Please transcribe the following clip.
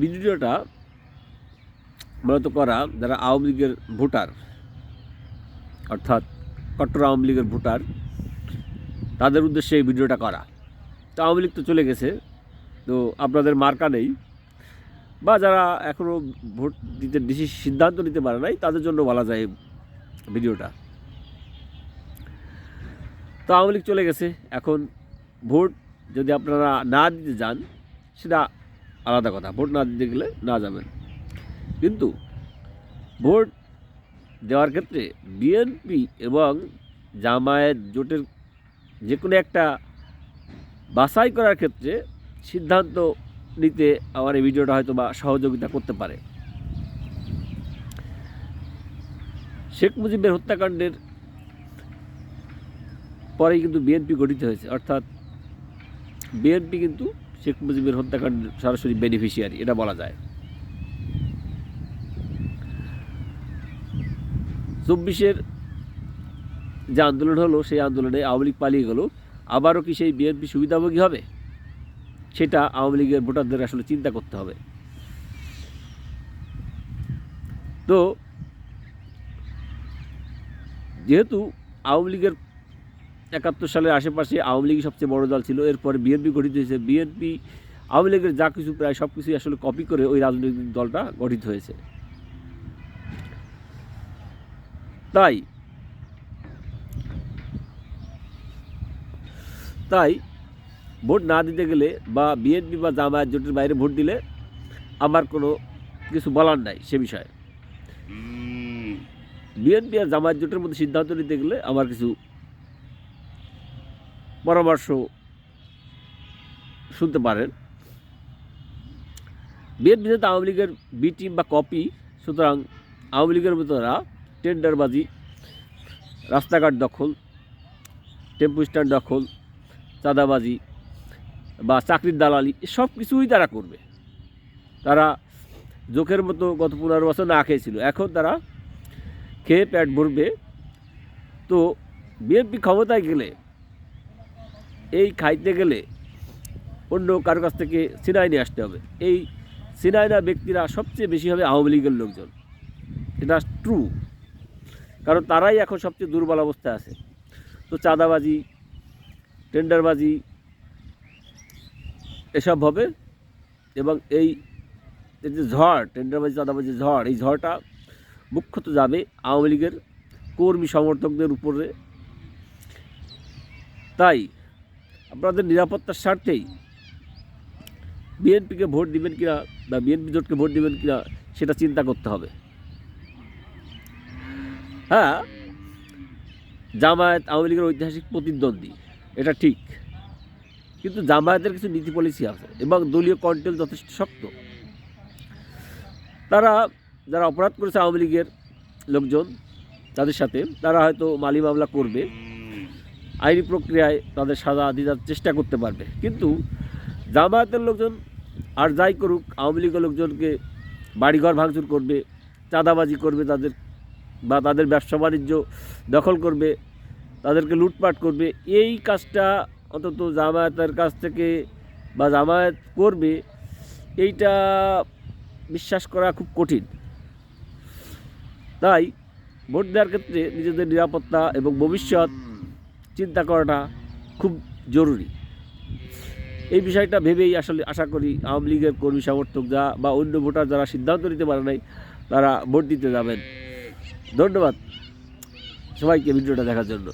ভিডিওটা মূলত করা যারা আওয়ামী লীগের ভোটার, অর্থাৎ কট্টর আওয়ামী লীগের ভোটার, তাদের উদ্দেশ্যে এই ভিডিওটা করা। তো আওয়ামী লীগ তো চলে গেছে, তো আপনাদের মার্কা নেই। বা যারা এখনও ভোট দিতে বেশি সিদ্ধান্ত নিতে পারে নাই, তাদের জন্য বলা যায় ভিডিওটা। তো আওয়ামী লীগ চলে গেছে, এখন ভোট যদি আপনারা না দিতে যান, সেটা আলাদা কথা, ভোট না দিতে গেলে না যাবেন। কিন্তু ভোট দেওয়ার ক্ষেত্রে বিএনপি এবং জামায়াত জোটের যে কোনো একটা বাছাই করার ক্ষেত্রে সিদ্ধান্ত নিতে আমার এই ভিডিওটা হয়তো বা সহযোগিতা করতে পারে। শেখ মুজিবের হত্যাকাণ্ডের পরেই কিন্তু বিএনপি গঠিত হয়েছে। অর্থাৎ বিএনপি কিন্তু শেখ মুজিবের হত্যাকাণ্ডের সরাসরি বেনিফিশিয়ারি এটা বলা যায়। চব্বিশের যে আন্দোলন হলো, সেই আন্দোলনে আওয়ামী লীগ পালিয়ে গেল। আবারও কি সেই বিএনপি সুবিধাভোগী হবে? সেটা আওয়ামী লীগের ভোটারদের আসলে চিন্তা করতে হবে। তো, যেহেতু আওয়ামী লীগের একাত্তর সালের আশেপাশে আওয়ামী লীগই সবচেয়ে বড় দল ছিল। এরপরে বিএনপি গঠিত হয়েছে। বিএনপি আওয়ামী লীগের যা কিছু প্রায় সব কিছুই আসলে কপি করে ওই রাজনৈতিক দলটা গঠিত হয়েছে। তাই তাই ভোট না দিতে গেলে বা বিএনপি বা জামায়াত জোটের বাইরে ভোট দিলে আমার কোনো কিছু বলার নাই সে বিষয়ে। বিএনপি আর জামায়াত জোটের মধ্যে সিদ্ধান্ত নিতে গেলে আমার কিছু পরামর্শ শুনতে পারেন। বিএনপি যেহেতু আওয়ামী লীগের বি টিম বা কপি সুতরাং আওয়ামী লীগের মতোরা টেন্ডারবাজি, রাস্তাঘাট দখল, টেম্পু স্ট্যান্ড দখল, চাঁদাবাজি বা চাকরির দালালি, সব কিছুই তারা করবে। তারা জোকের মতো গত পনেরো বছর না খেয়েছিল, এখন তারা খেয়ে পেট ভরবে। তো বিএনপি ক্ষমতায় গেলে এই খাইতে গেলে অন্য কারও কাছ থেকে সিনাই নিয়ে আসতে হবে। এই সিনাইনা ব্যক্তিরা সবচেয়ে বেশি হবে আওয়ামী লীগের লোকজন। এটা ট্রু কারণ তারাই এখন সবচেয়ে দুর্বল অবস্থায় আছে। তো চাঁদাবাজি, টেন্ডারবাজি এসব হবে এবং এই যে ঝড়, টেন্ডারবাজি, চাঁদাবাজি ঝড়, এই ঝড়টা মুখ্যত যাবে আওয়ামী লীগের কর্মী সমর্থকদের উপরে। তাই আপনাদের নিরাপত্তার স্বার্থেই বিএনপিকে ভোট দিবেন কিনা বা বিএনপি জোটকে ভোট দিবেন কিনা সেটা চিন্তা করতে হবে। হ্যাঁ জামায়াত আওয়ামী লীগের ঐতিহাসিক প্রতিদ্বন্দ্বী, এটা ঠিক। কিন্তু জামায়াতের কিছু নীতি পলিসি আছে এবং দলীয় কন্ট্রোল যথেষ্ট শক্ত। তারা, যারা অপরাধ করেছে আওয়ামী লীগের লোকজন, তাদের সাথে তারা হয়তো মালি মামলা করবে। আইনি প্রক্রিয়ায় তাদের সাজা দিতে চেষ্টা করতে পারবে। কিন্তু জামায়াতের লোকজন আর যাই করুক, আওয়ামী লীগের লোকজনকে বাড়িঘর ভাঙচুর করবে, চাঁদাবাজি করবে তাদের বা তাদের ব্যবসা বাণিজ্য দখল করবে, তাদেরকে লুটপাট করবে, এই কাজটা অন্তত জামায়াতের কাছ থেকে বা জামায়াত করবে, এইটা বিশ্বাস করা খুব কঠিন। তাই ভোট দেওয়ার ক্ষেত্রে নিজেদের নিরাপত্তা এবং ভবিষ্যৎ চিন্তা করাটা খুব জরুরি। এই বিষয়টা ভেবেই আসলে আশা করি আওয়ামী লীগের কর্মী সমর্থক যা বা অন্য ভোটার যারা সিদ্ধান্ত নিতে পারে নাই, তারা ভোট দিতে যাবেন। ধন্যবাদ। সবাইকে ভিডিওটা দেখার জন্য।